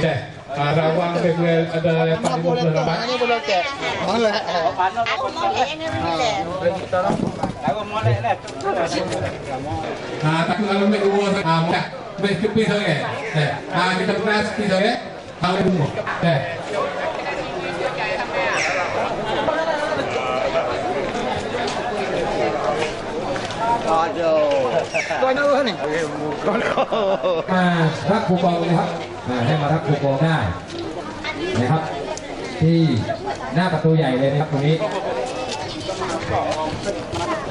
teh Karawang ada ada Pak Ini boleh Boleh. Aku mau ini ah, boleh. Aku mau leh. Ah tapi kalau nak buat ah kepi saja. Eh kita pernah kepi saja. Kalau bumbu. Eh. Aduh. Kau nak apa ni? Kau nak. Ah, nak buka ให้มารับคูปองได้นะครับ ที่หน้าประตูใหญ่เลยนะครับตรงนี้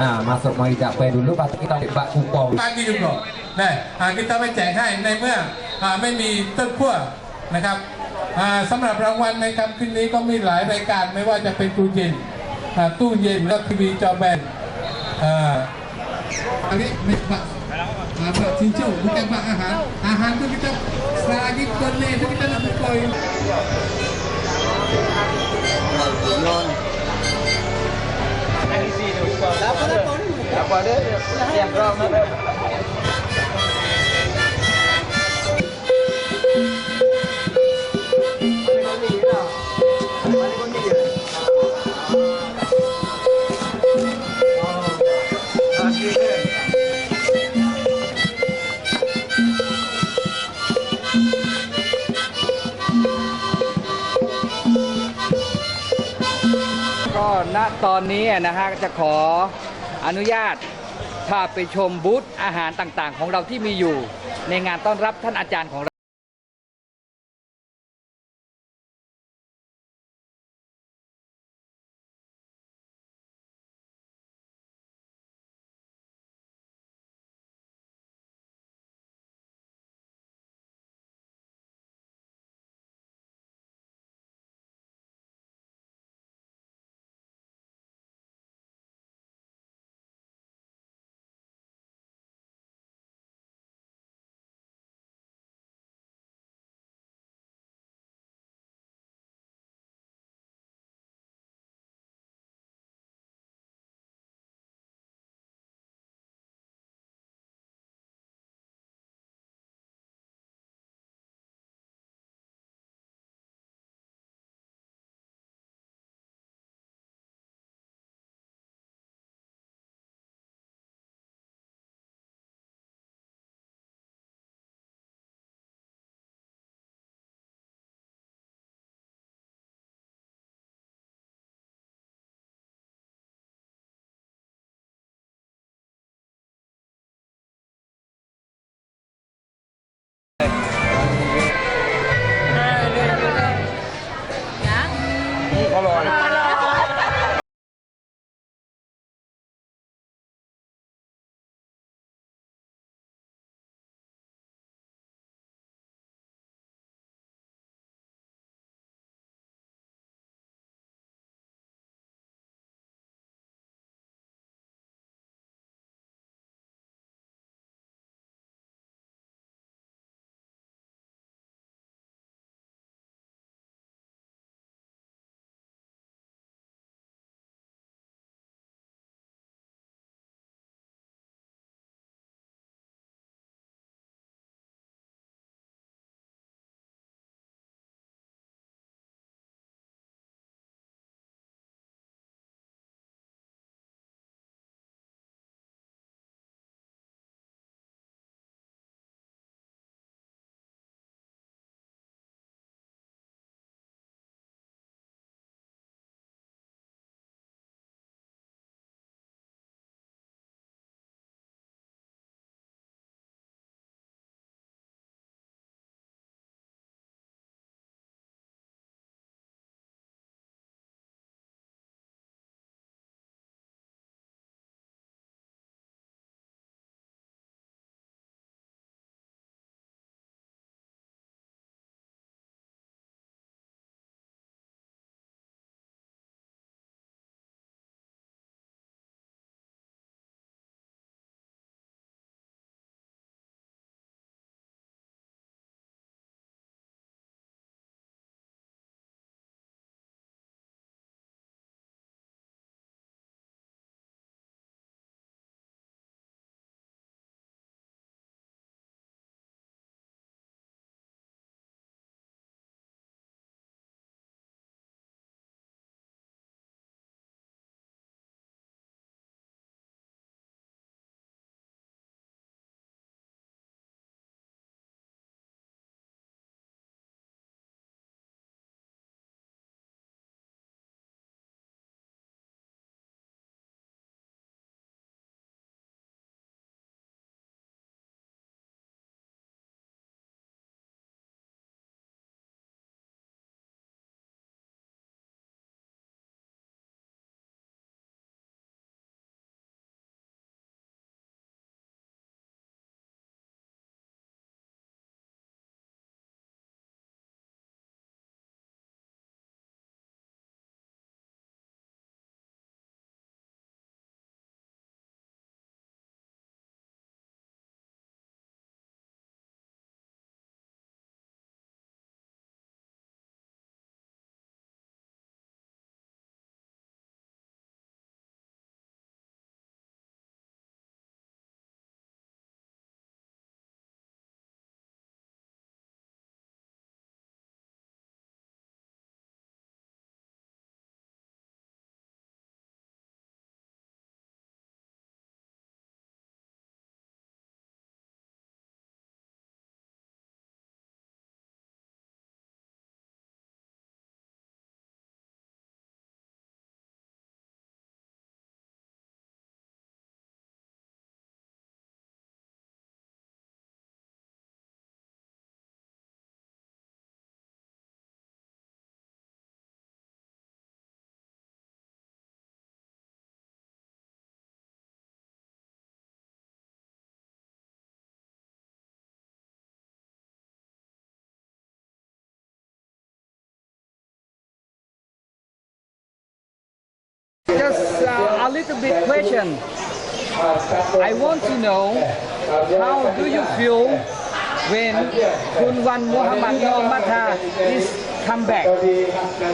อ่ามาสมัยจากไป dulu Pak kita lihat kupon Pagi juga. Nah, ah, kita ไปแจกให้ในเมื่ออ่าไม่มีต้นขั้วนะครับอ่าสำหรับรางวัลในคำคืนนี้ก็มีหลายรายการไม่ว่าจะเป็นตู้เย็นอ่าตู้เย็นแล้วทีวีจอแบนอ่าอันนี้ apa? Cincung bukan pak ahan ahan tu kita lagi kene tu kita nak bukoi non apa apa ni. Apa dia? Yang ram ตอนนี้นะฮะจะขออนุญาตพาไปชมบูธอาหารต่างๆ ของเราที่มีอยู่ในงานต้อนรับท่านอาจารย์ของเรา Just uh, a little bit question. I want to know how do you feel when Kun Wan Muhammad Noor Matha is come back? Okay, uh,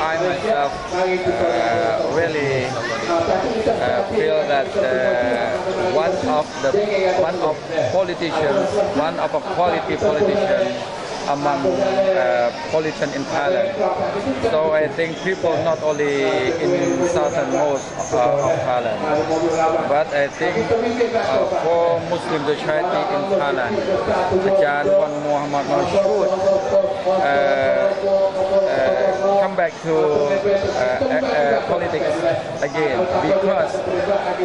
I myself uh, really uh, feel that uh, one of the one of politicians, one of a quality politician among uh, politicians in Thailand. So I think people not only in southernmost uh, of Thailand, but I think uh, for Muslim society in Thailand, Ajahn Wan Muhammad should uh, uh, come back to uh, uh, uh, politics again because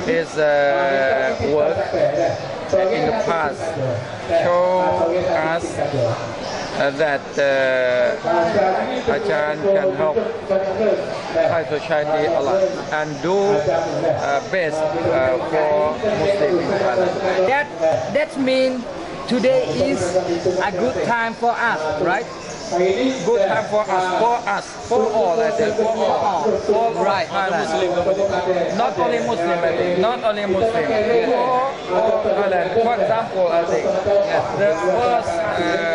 his uh, work in the past show us that uh, Ajahn can help Thai society a lot and do uh, best uh, for Muslim in Thailand. That that means today is a good time for us, right? Good time for us, for us, for all, I think, for all, for Right. Thailand. Not only Muslim, I think, not only Muslim, for, for Thailand. For example, I think, the first, uh,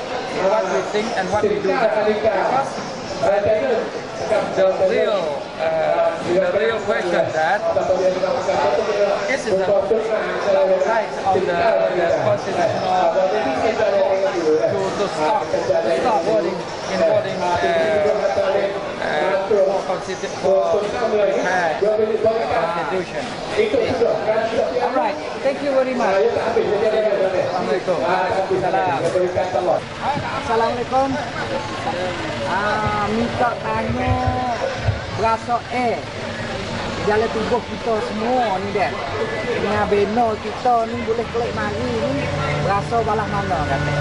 what we think and what we do. Because the real, uh, the real question that this is the right of the, the constitutional to, to stop, stop voting in voting uh, for, constitu- for repair constitution. All right. Thank you very much. Assalamualaikum. Salam. Assalamualaikum. Ah, minta tanya berasa eh jalan tubuh kita semua ni dek. Dengan beno kita ni boleh klik mari ni berasa balah mana kata.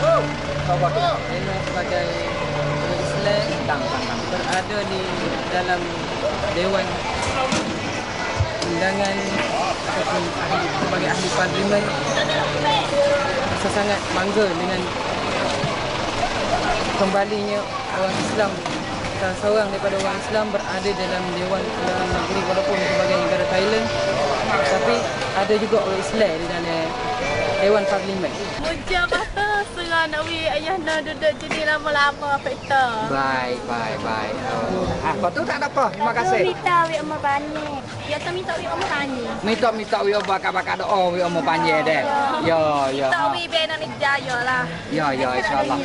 Beno sebagai orang Islam Tang tang tang. berada di dalam Dewan Undangan ataupun ahli, sebagai ahli parlimen saya sangat bangga dengan kembalinya orang Islam salah seorang daripada orang Islam berada dalam Dewan Undangan Negeri walaupun sebagai negara Thailand tapi ada juga orang Islam di dalam Dewan Parlimen serah nak wih ayah nak duduk jadi lama-lama faktor. Baik, baik, baik. Oh. Ah, kau tu tak ada apa. Terima kasih. Minta wih amal banyak. Ya tu minta wih amal banyak. Minta minta wi bakar-bakar doa wi omo panjang deh. Ya, ya. Tak wih bena ni jaya lah. Ya, ya insyaallah.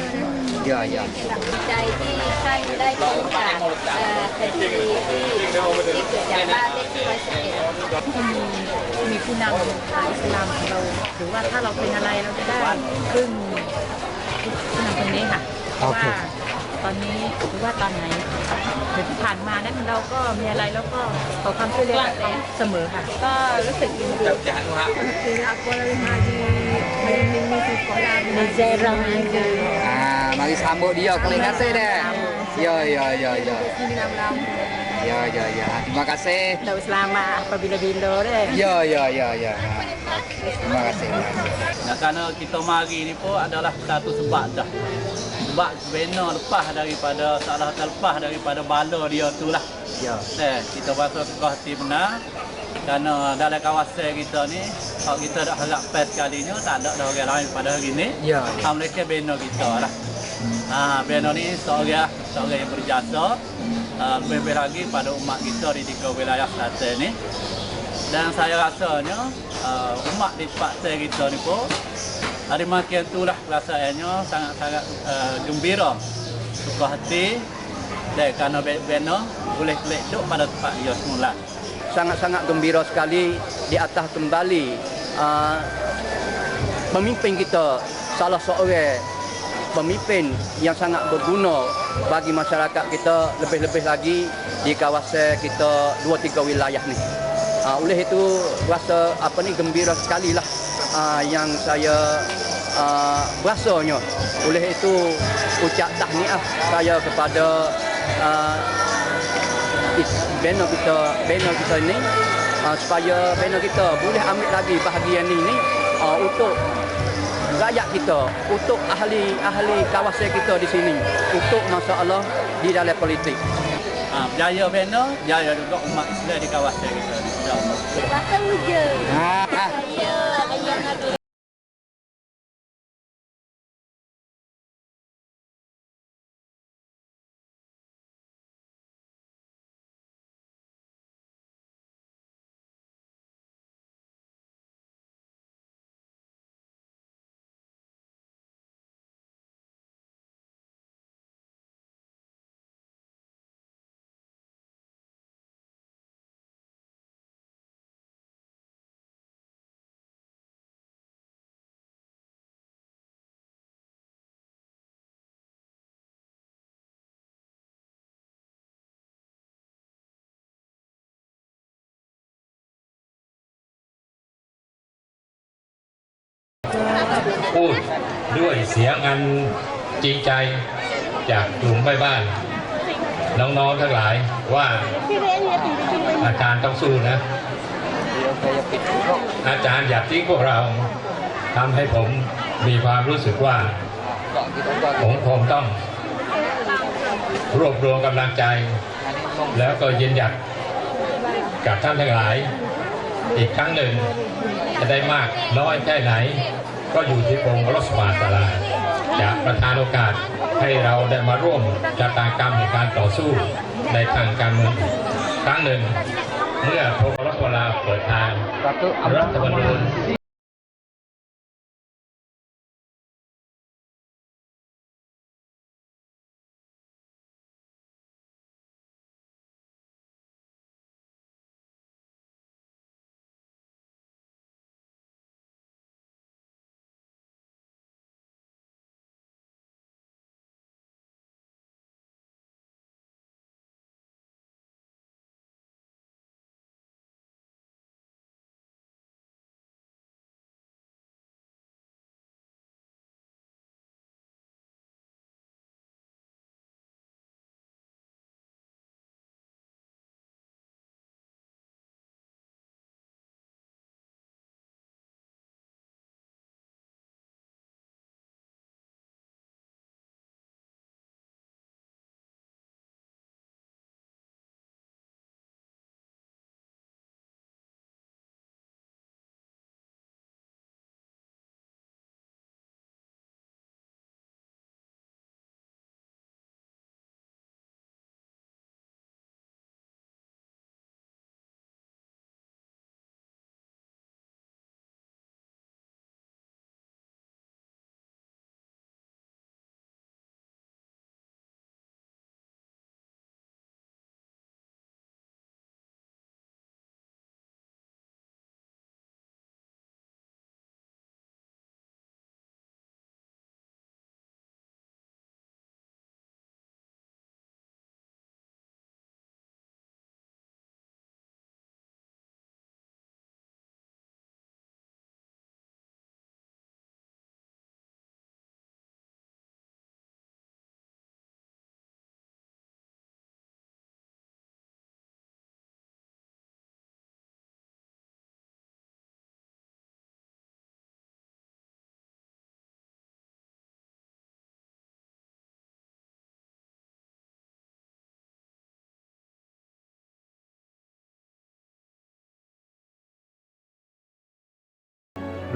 Ya, ya. Jadi kan dari kita jadi di kejabat di wasit มีผู้นำอิสลามของเราหรือว่าถ้าเราเป็นอะไรเราจะได้พึ่ง ผู้นำคนนี้ค่ะเพราะว่าตอนนี้หรือว่าตอนไหนหรือที่ผ่านมานั้นเราก็มีอะไรแล้วก็ขอความช่วยเหลือจากเขาเสมอค่ะ ก็รู้สึกยินดีคือ aku lebih maju melindungi sekolah Nazira Ah, mari sambut dia kali kasih deh. Ya, ya, ya, ya. dengan lama Ya, ya, ya. Terima kasih. Tahu selamat apabila-bila deh. Ya, ya, ya, ya. Terima kasih. Nah, kerana kita mari ni pun adalah satu sebab dah. Sebab bina lepas daripada salah satu lepas daripada bala dia tu lah. Ya. Eh, kita rasa suka hati benar. Kerana dalam kawasan kita ni, kalau kita dah harap pes sekali ni, tak ada dah orang lain pada hari ni. Ya. Ha, mereka bina kita lah. Ha, bina ni seorang, seorang yang berjasa. Uh, lebih lagi pada umat kita di tiga wilayah selatan ni. Dan saya rasanya uh, umat di saya kita ni pun hari makin tu lah perasaannya sangat-sangat uh, gembira, suka hati dan kerana bena boleh duduk pada tempat dia semula. sangat-sangat gembira sekali di atas kembali uh, pemimpin kita salah seorang pemimpin yang sangat berguna bagi masyarakat kita lebih-lebih lagi di kawasan kita dua tiga wilayah ni. Uh, oleh itu rasa apa ni gembira sekali lah uh, yang saya uh, rasanya. Oleh itu ucap tahniah saya kepada uh, banner kita banner kita ini uh, supaya banner kita boleh ambil lagi bahagian ini uh, untuk rakyat kita, untuk ahli-ahli kawasan kita di sini, untuk masalah di dalam politik. Berjaya banner, berjaya juga umat Islam di kawasan kita. InsyaAllah. Kata uja. Ya, yang ada. พูดด้วยเสียงอันจริงใจจากกลุ่มแม่บ้าน น้องๆทั้งหลายว่าอาจารย์ต้องสู้นะ อาจารย์อย่าทิ้งพวกเราทำให้ผมมีความรู้สึกว่า ผมคงต้อง รวบรวมกำลังใจ แล้วก็ยืนหยัดกับท่านทั้งหลาย อีกครั้งหนึ่งจะได้มากน้อยแค่ไหน ก็อยู่ที่องค์รัศมาตาลาจะประทานโอกาสให้เราได้มาร่วมชะตากรรมในการต่อสู้ในทางการเมืองครั้งหนึ่ง เมื่อพระรัศมาเปิดทางรัฐธรรมนูญ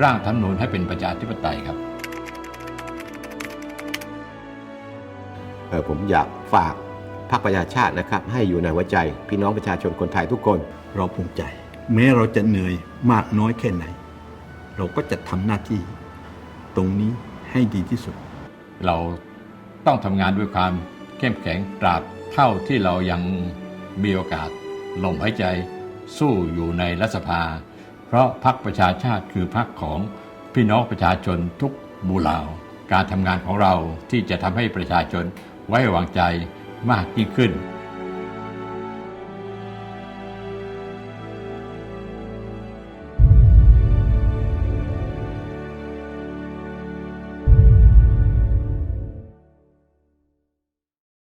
ร่างธรรมนูญให้เป็นประชาธิปไตยครับ เอ่อผมอยากฝากพรรคประชาชาตินะครับ ให้อยู่ในหัวใจพี่น้องประชาชนคนไทยทุกคน เราภูมิใจ แม้เราจะเหนื่อยมากน้อยแค่ไหน เราก็จะทำหน้าที่ ตรงนี้ให้ดีที่สุด เราต้องทำงานด้วยความเข้มแข็งตราบเท่าที่เรายังมีโอกาสลมหายใจสู้อยู่ในรัฐสภา เพราะพรรคประชาชาติคือพรรคของพี่น้องประชาชนทุกบูราการทำงานของเราที่จะทำให้ประชาชนไว้วางใจมากยิ่งขึ้น